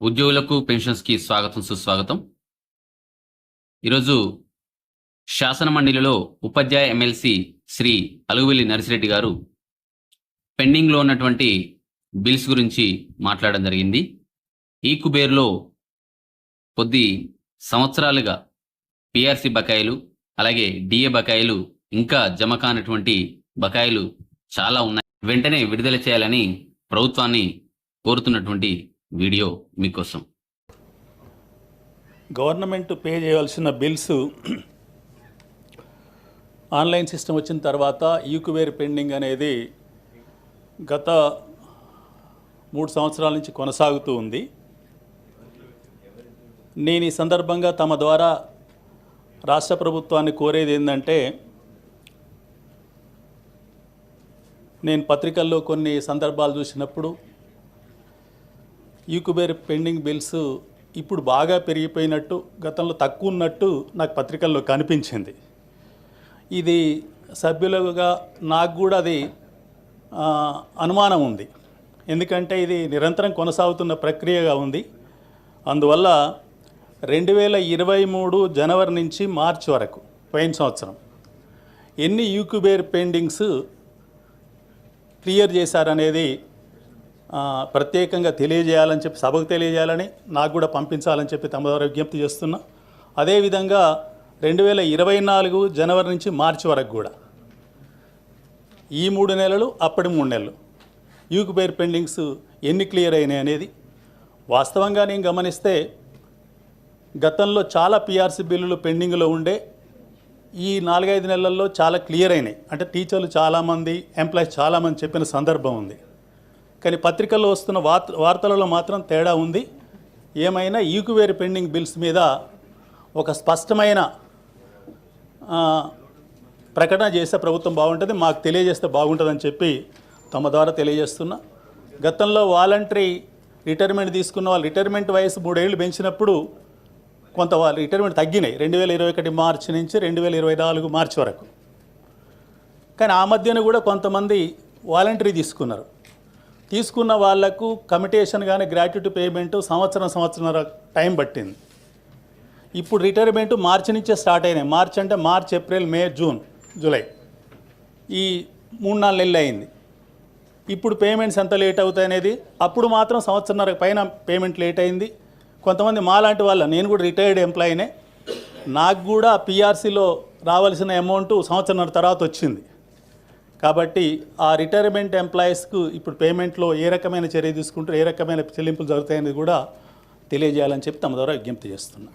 ఉద్యోగులకు పెన్షన్స్కి స్వాగతం సుస్వాగతం. ఈరోజు శాసనమండలిలో ఉపాధ్యాయ ఎమ్మెల్సీ శ్రీ అలుగువెల్లి నర్సిరెడ్డి గారు పెండింగ్లో ఉన్నటువంటి బిల్స్ గురించి మాట్లాడడం జరిగింది. ఈ కుబేర్లో కొద్ది సంవత్సరాలుగా పిఆర్సీ బకాయిలు అలాగే డిఏ బకాయిలు ఇంకా జమ కానటువంటి బకాయిలు చాలా ఉన్నాయి. వెంటనే విడుదల చేయాలని ప్రభుత్వాన్ని కోరుతున్నటువంటి వీడియో మీకోసం. గవర్నమెంట్ పే చేయవలసిన బిల్స్ ఆన్లైన్ సిస్టమ్ వచ్చిన తర్వాత ఈక్వేర్ పెండింగ్ అనేది గత మూడు సంవత్సరాల నుంచి కొనసాగుతూ ఉంది. నేను ఈ సందర్భంగా తమ ద్వారా రాష్ట్ర ప్రభుత్వాన్ని కోరేది ఏంటంటే నేను పత్రికల్లో కొన్ని సందర్భాలు చూసినప్పుడు ఈకుబేర్ పెండింగ్ బిల్స్ ఇప్పుడు బాగా పెరిగిపోయినట్టు గతంలో తక్కువ ఉన్నట్టు నాకు పత్రికల్లో కనిపించింది. ఇది సభ్యులుగా నాకు కూడా అది అనుమానం ఉంది. ఎందుకంటే ఇది నిరంతరం కొనసాగుతున్న ప్రక్రియగా ఉంది. అందువల్ల రెండు వేల ఇరవై మూడు జనవరి నుంచి మార్చి వరకు పోయిన సంవత్సరం ఎన్ని యూక్యుబేర్ పెండింగ్స్ క్లియర్ చేశారనేది ప్రత్యేకంగా తెలియజేయాలని చెప్పి సభకు తెలియజేయాలని నాకు కూడా పంపించాలని చెప్పి తమ ద్వారా విజ్ఞప్తి చేస్తున్నా. అదేవిధంగా రెండు వేల ఇరవై నాలుగు జనవరి నుంచి మార్చి వరకు కూడా ఈ మూడు నెలలు అప్పటి మూడు నెలలు యూక్పేర్ పెండింగ్స్ ఎన్ని క్లియర్ అయినాయి అనేది వాస్తవంగా నేను గమనిస్తే గతంలో చాలా పిఆర్సీ బిల్లులు పెండింగ్లో ఉండే ఈ నాలుగైదు నెలల్లో చాలా క్లియర్ అయినాయి. అంటే టీచర్లు చాలామంది ఎంప్లాయీస్ చాలామంది చెప్పిన సందర్భం ఉంది. కానీ పత్రికల్లో వస్తున్న వార్త వార్తలలో మాత్రం తేడా ఉంది. ఏమైనా ఈక్వేర్ పెండింగ్ బిల్స్ మీద ఒక స్పష్టమైన ప్రకటన చేస్తే ప్రభుత్వం బాగుంటుంది మాకు తెలియజేస్తే బాగుంటుందని చెప్పి తమ ద్వారా తెలియజేస్తున్నా. గతంలో వాలంటరీ రిటైర్మెంట్ తీసుకున్న వాళ్ళు రిటైర్మెంట్ వయసు మూడేళ్ళు పెంచినప్పుడు కొంత వాళ్ళు రిటైర్మెంట్ తగ్గినాయి. రెండు వేల ఇరవై ఒకటి మార్చి నుంచి రెండు వేల ఇరవై నాలుగు మార్చి వరకు. కానీ ఆ మధ్యన కూడా కొంతమంది వాలంటరీ తీసుకున్నారు. తీసుకున్న వాళ్ళకు కమిటేషన్ కానీ గ్రాట్యుటీ పేమెంట్ సంవత్సరం సంవత్సరం టైం పట్టింది. ఇప్పుడు రిటైర్మెంట్ మార్చి నుంచే స్టార్ట్ అయినాయి. మార్చ్ అంటే March April May June July. ఈ మూడు నాలుగు నెలలు అయింది. ఇప్పుడు పేమెంట్స్ ఎంత లేట్ అవుతాయి అనేది అప్పుడు మాత్రం సంవత్సరంన్నర పైన పేమెంట్ లేట్ అయింది. కొంతమంది మాలాంటి వాళ్ళ నేను కూడా రిటైర్డ్ ఎంప్లాయీనే నాకు కూడా పిఆర్సీలో రావాల్సిన అమౌంట్ సంవత్సరంన్నర తర్వాత వచ్చింది. కాబట్టి ఆ రిటైర్మెంట్ ఎంప్లాయీస్కు ఇప్పుడు పేమెంట్లో ఏ రకమైన చర్య తీసుకుంటారు ఏ రకమైన చెల్లింపులు జరుగుతాయనేది కూడా తెలియజేయాలని చెప్పి తమ ద్వారా విజ్ఞప్తి చేస్తున్నాం.